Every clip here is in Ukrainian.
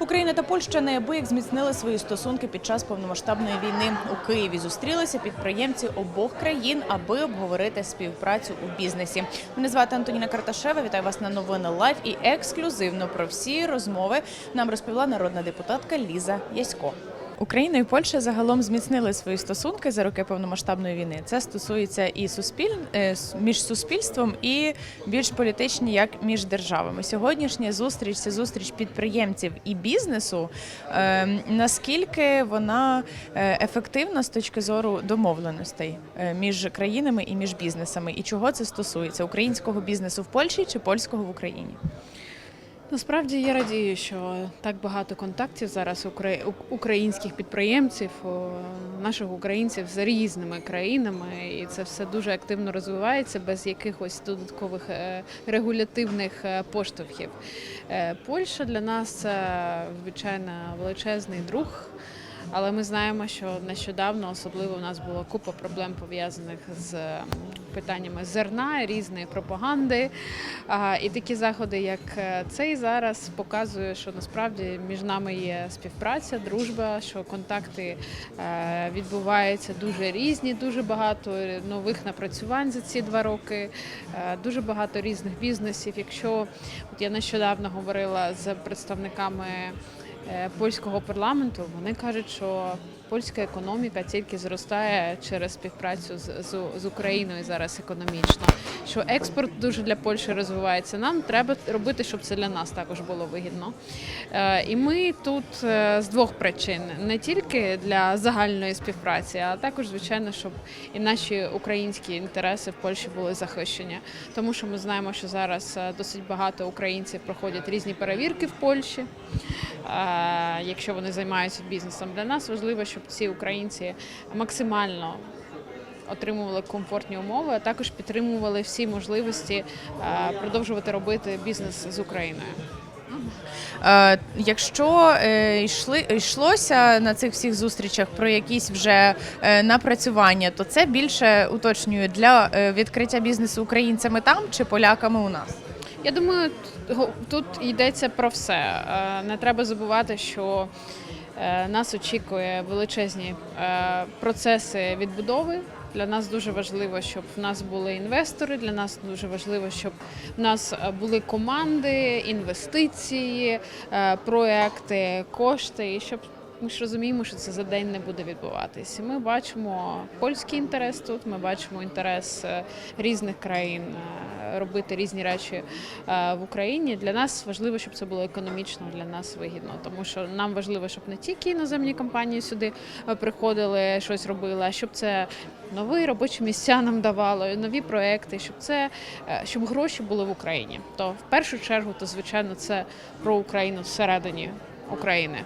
Україна та Польща неабияк зміцнили свої стосунки під час повномасштабної війни. У Києві зустрілися підприємці обох країн, аби обговорити співпрацю у бізнесі. Мене звати Антоніна Карташева. Вітаю вас на новини Лайв і ексклюзивно про всі розмови нам розповіла народна депутатка Ліза Ясько. Україна і Польща загалом зміцнили свої стосунки за роки повномасштабної війни. Це стосується і суспіль е, між суспільством, і більш політичні, як між державами. Сьогоднішня зустріч це зустріч підприємців і бізнесу. Е, Наскільки вона е, ефективна з точки зору домовленостей е, між країнами і між бізнесами, і чого це стосується українського бізнесу в Польщі чи польського в Україні? Насправді я радію, що так багато контактів зараз укра- українських підприємців, наших українців з різними країнами, і це все дуже активно розвивається без якихось додаткових е, регулятивних е, поштовхів. Е, Польща для нас це звичайно величезний друг. Але ми знаємо, що нещодавно особливо у нас була купа проблем пов'язаних з питаннями зерна, різної пропаганди. І такі заходи, як е, цей зараз, показує, що насправді між нами є співпраця, дружба, що контакти е, відбуваються дуже різні, дуже багато нових напрацювань за ці два роки, е, дуже багато різних бізнесів. Якщо от я нещодавно говорила з представниками польського парламенту, вони кажуть, що польська економіка тільки зростає через співпрацю з, з, з Україною зараз економічно. Що експорт дуже для Польщі розвивається. Нам треба робити, щоб це для нас також було вигідно. Е, І ми тут е, з двох причин: не тільки для загальної співпраці, а також, звичайно, щоб і наші українські інтереси в Польщі були захищені. Тому що ми знаємо, що зараз е, досить багато українців проходять різні перевірки в Польщі. Якщо вони займаються бізнесом, для нас важливо, щоб ці українці максимально отримували комфортні умови, а також підтримували всі можливості е, продовжувати робити бізнес з Україною. Е, Якщо е, йшли йшлося на цих всіх зустрічах про якісь вже напрацювання, то це більше уточнюю для відкриття бізнесу українцями там чи поляками у нас? Я думаю, тут йдеться про все. Не треба забувати, що нас очікує величезні е, процеси відбудови. Для нас дуже важливо, щоб в нас були інвестори. Для нас дуже важливо, щоб в нас е, були команди, інвестиції, е, проекти, кошти, і щоб ми ж розуміємо, що це за день не буде відбуватись. Ми бачимо польський інтерес тут. Ми бачимо інтерес е, різних країн е, робити різні речі е, в Україні. Для нас важливо, щоб це було економічно для нас вигідно, тому що нам важливо, щоб не тільки іноземні компанії сюди приходили, щось робили, а щоб це нові робочі місця нам давало, нові проекти, щоб це щоб гроші були в Україні. То в першу чергу, то звичайно, це про Україну всередині України.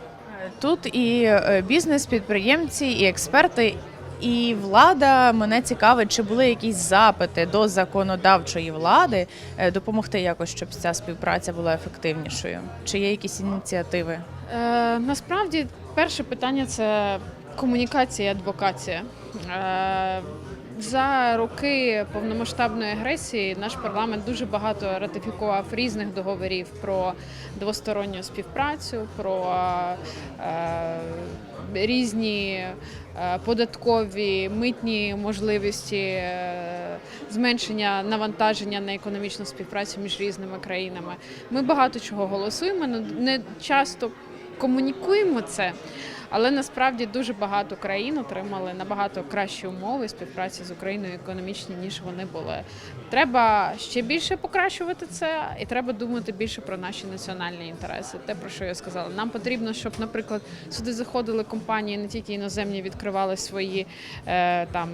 Тут і е, бізнес, підприємці, і експерти, і влада. Мене цікавить, чи були якісь запити до законодавчої влади е, допомогти якось, щоб ця співпраця була ефективнішою? Чи є якісь ініціативи? Е, насправді, перше питання це комунікація і адвокація. Е, за роки повномасштабної агресії наш парламент дуже багато ратифікував різних договорів про двосторонню співпрацю, про е, різні е, податкові митні можливості е, зменшення навантаження на економічну співпрацю між різними країнами. Ми багато чого голосуємо, але не часто комунікуємо це. Але насправді дуже багато країн отримали набагато кращі умови співпраці з Україною економічні, ніж вони були. Треба ще більше покращувати це, і треба думати більше про наші національні інтереси. Те, про що я сказала. Нам потрібно, щоб, наприклад, сюди заходили компанії, не тільки іноземні відкривали свої е, там.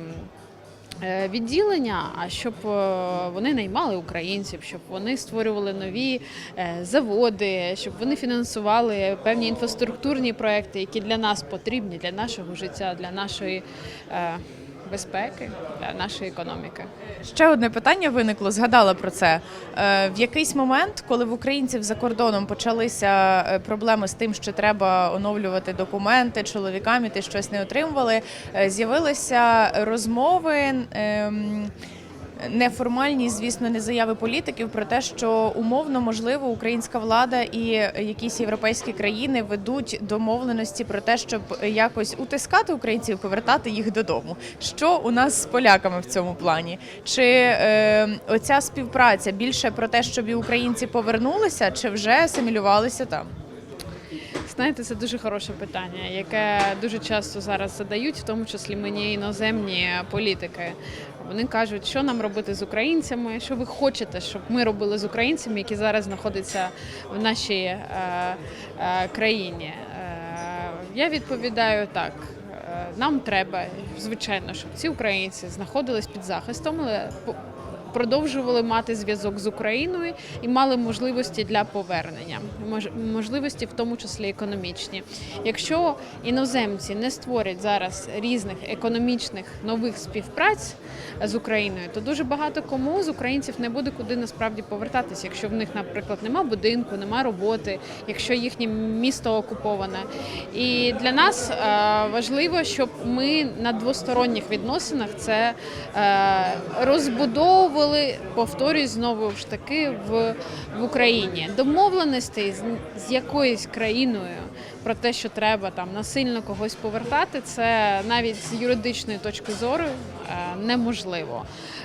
Е, Відділення, а щоб е, вони наймали українців, щоб вони створювали нові е, заводи, щоб вони фінансували певні інфраструктурні проекти, які для нас потрібні, для нашого життя, для нашої безпеки, для нашої економіки. Ще одне питання виникло. Згадала про це. Е, В якийсь момент, коли в українців за кордоном почалися е, проблеми з тим, що треба оновлювати документи чоловікам, і ти щось не отримували, е, з'явилися розмови. Неформальні, звісно, не заяви політиків про те, що умовно можливо українська влада і якісь європейські країни ведуть домовленості про те, щоб якось утискати українців, повертати їх додому. Що у нас з поляками в цьому плані? Чи е, оця співпраця більше про те, щоб і українці повернулися, чи вже асимілювалися там? Знаєте, це дуже хороше питання, яке дуже часто зараз задають, в тому числі мені іноземні політики. Вони кажуть, що нам робити з українцями, що ви хочете, щоб ми робили з українцями, які зараз знаходяться в нашій е, е, країні. Е, я відповідаю так. е, Нам треба, звичайно, щоб ці українці знаходились під захистом, але продовжували мати зв'язок з Україною і мали можливості для повернення, мож- можливості в тому числі економічні. Якщо іноземці не створять зараз різних економічних нових співпраць з Україною, то дуже багато кому з українців не буде куди насправді повертатися, якщо в них, наприклад, нема будинку, нема роботи, якщо їхнє місто окуповане. І для нас е, важливо, щоб ми на двосторонніх відносинах це е, розбудовували, повторюсь знову ж таки в, в Україні. Домовленостей з, з якоюсь країною про те, що треба там насильно когось повертати, це навіть з юридичної точки зору е, неможливо.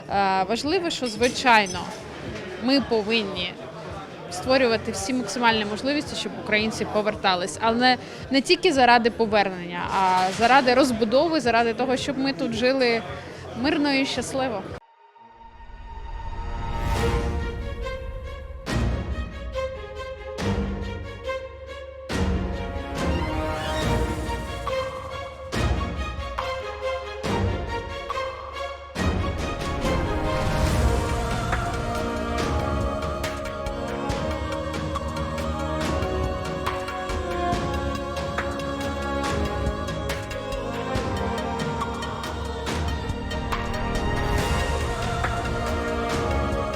Е, важливо, що звичайно ми повинні створювати всі максимальні можливості, щоб українці повертались, але не тільки заради повернення, а заради розбудови, заради того, щоб ми тут жили мирно і щасливо.